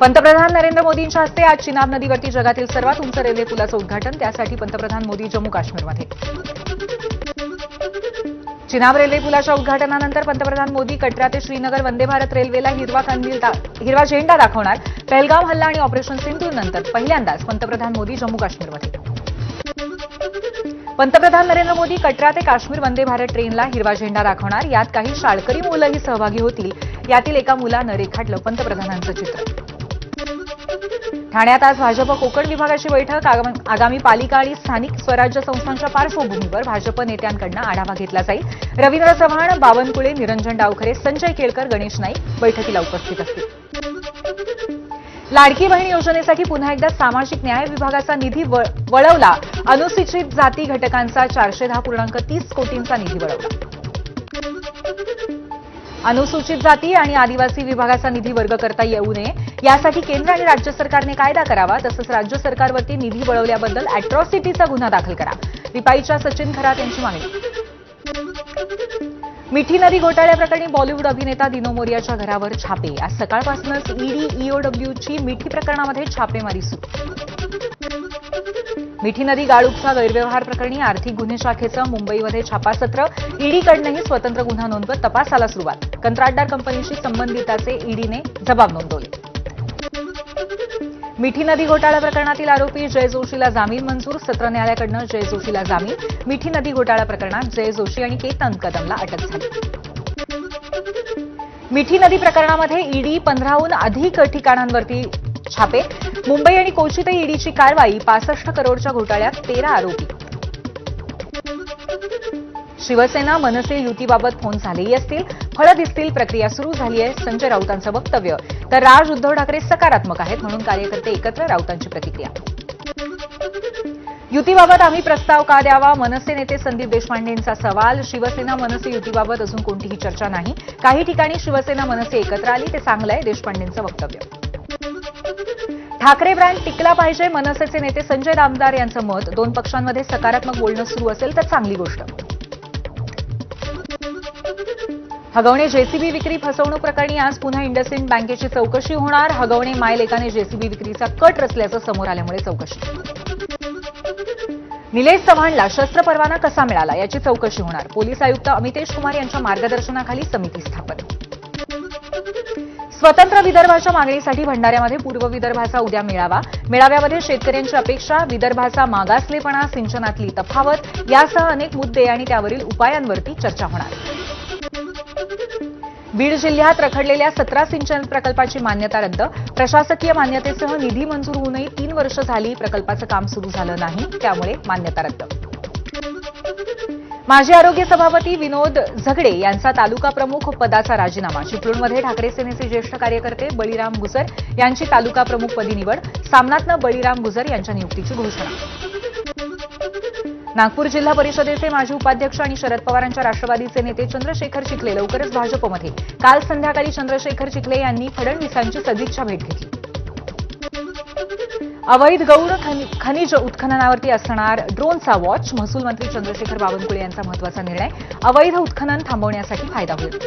पंतप्रधान नरेंद्र मोदींच्या हस्ते आज चिनाब नदीवरती जगातील सर्वात उंच रेल्वे पुलाचं उद्घाटन. त्यासाठी पंतप्रधान मोदी जम्मू काश्मीरमध्ये. चिनाब रेल्वे पुलाच्या उद्घाटनानंतर पंतप्रधान मोदी कटरा ते श्रीनगर वंदे भारत रेल्वेला हिरवा कंदील हिरवा झेंडा दाखवणार. पहलगाव हल्ला आणि ऑपरेशन सिंधूनंतर पहिल्यांदाच पंतप्रधान मोदी जम्मू काश्मीरमध्ये. पंतप्रधान नरेंद्र मोदी कटरा ते काश्मीर वंदे भारत ट्रेनला हिरवा झेंडा दाखवणार. यात काही शाळकरी मुलंही सहभागी होतील. यातील एका मुलानं रेखाटलं पंतप्रधानांचं चित्र. ठाण्यात आज भाजप कोकण विभागाची बैठक. आगामी पालिका आणि स्थानिक स्वराज्य संस्थांच्या पार्श्वभूमीवर भाजप नेत्यांकडनं आढावा घेतला जाईल. रवींद्र चव्हाण बावनकुळे निरंजन डावखरे संजय केळकर गणेश नाईक बैठकीला उपस्थित असतील. लाडकी बहीण योजनेसाठी पुन्हा एकदा सामाजिक न्याय विभागाचा निधी वळवला. अनुसूचित जाती घटकांचा चारशे दहा पूर्णांक तीस कोटींचा निधी वळवला. अनुसूचित जाती आणि आदिवासी विभागाचा निधी वर्ग करता येऊ नये. यासाठी केंद्र आणि राज्य सरकारने कायदा करावा तसंच राज्य सरकारवरती निधी वळवल्याबद्दल अॅट्रॉसिटीचा गुन्हा दाखल करा. रिपाईच्या सचिन खरात यांची मागणी मिठी नदी घोटाळ्याप्रकरणी बॉलिवूड अभिनेता दिनो मोरियाच्या घरावर छापे. आज सकाळपासूनच ईडी ईओडब्ल्यूची मिठी प्रकरणामध्ये छापेमारी सुरू. मिठी नदी गाळूपचा गैरव्यवहार प्रकरणी आर्थिक गुन्हे शाखेचं मुंबईमध्ये छापासत्र. ईडीकडनंही स्वतंत्र गुन्हा नोंदवत तपासाला सुरुवात. कंत्राटदार कंपनीशी संबंधिताचे ईडीने जबाब नोंदवले. मिठी नदी घोटाळा प्रकरणातील आरोपी जय जोशीला जामीन मंजूर. सत्र न्यायालयाकडनं जय जोशीला जामीन. मिठी नदी घोटाळा प्रकरणात जय जोशी आणि केतन कदमला अटक झाली. मिठी नदी प्रकरणामध्ये ईडी पंधराहून अधिक ठिकाणांवरती छापे. मुंबई आणि कोचीतही ईडीची कारवाई पासष्ट करोडच्या घोटाळ्यात तेरा आरोपी. शिवसेना मनसे युतीबाबत फोन झालेही असतील. फळं दिसतील प्रक्रिया सुरू झाली आहे संजय राऊतांचं वक्तव्य. तर राज उद्धव ठाकरे सकारात्मक आहेत म्हणून कार्यकर्ते एकत्र राऊतांची प्रतिक्रिया. युतीबाबत आम्ही प्रस्ताव का द्यावा? मनसे नेते संदीप देशपांडेंचा सवाल. शिवसेना मनसे युतीबाबत अजून कोणतीही चर्चा नाही. काही ठिकाणी शिवसेना मनसे एकत्र आली ते चांगलं आहे देशपांडेंचं वक्तव्य. ठाकरे ब्रँड टिकला पाहिजे मनसेचे नेते संजय दामदार यांचं मत. दोन पक्षांमध्ये सकारात्मक बोलणं सुरू असेल तर चांगली गोष्ट. हगवणे जेसीबी विक्री फसवणूक प्रकरणी आज पुन्हा इंडसइंड बँकेची चौकशी होणार. हगवणे मायलेकाने जेसीबी विक्रीचा कट रचल्याचं समोर आल्यामुळे चौकशी. निलेश चव्हाणला शस्त्र परवाना कसा मिळाला याची चौकशी होणार. पोलीस आयुक्त अमितेश कुमार यांच्या मार्गदर्शनाखाली समिती स्थापन. स्वतंत्र विदर्भाच्या मागणीसाठी भंडाऱ्यामध्ये पूर्व विदर्भाचा उद्या मेळावा. मेळाव्यामध्ये शेतकऱ्यांची अपेक्षा विदर्भाचा मागासलेपणा सिंचनातली तफावत यासह अनेक मुद्दे आणि त्यावरील उपायांवरती चर्चा होणार. बीड जिल्ह्यात रखडलेल्या सतरा सिंचन प्रकल्पाची मान्यता रद्द. प्रशासकीय मान्यतेसह निधी मंजूर होऊनही तीन वर्ष झाली प्रकल्पाचं काम सुरू झालं नाही त्यामुळे मान्यता रद्द. माजी आरोग्य सभापती विनोद झगडे यांचा तालुका प्रमुख पदाचा राजीनामा. चिपळूणमध्ये ठाकरे सेनेचे ज्येष्ठ कार्यकर्ते बळीराम गुजर यांची तालुका प्रमुखपदी निवड. सामनातनं बळीराम गुजर यांच्या नियुक्तीची घोषणा. नागपूर जिल्हा परिषदेचे माजी उपाध्यक्ष आणि शरद पवारांच्या राष्ट्रवादीचे नेते चंद्रशेखर चिखले लवकरच भाजपमध्ये. काल संध्याकाळी चंद्रशेखर चिखले यांनी फडणवीसांची सदिच्छा भेट घेतली. अवैध गौण खनि- खनिज उत्खननावरती असणार ड्रोनचा वॉच महसूल मंत्री चंद्रशेखर बावनकुळे यांचा महत्त्वाचा निर्णय अवैध उत्खनन थांबवण्यासाठी फायदा होईल.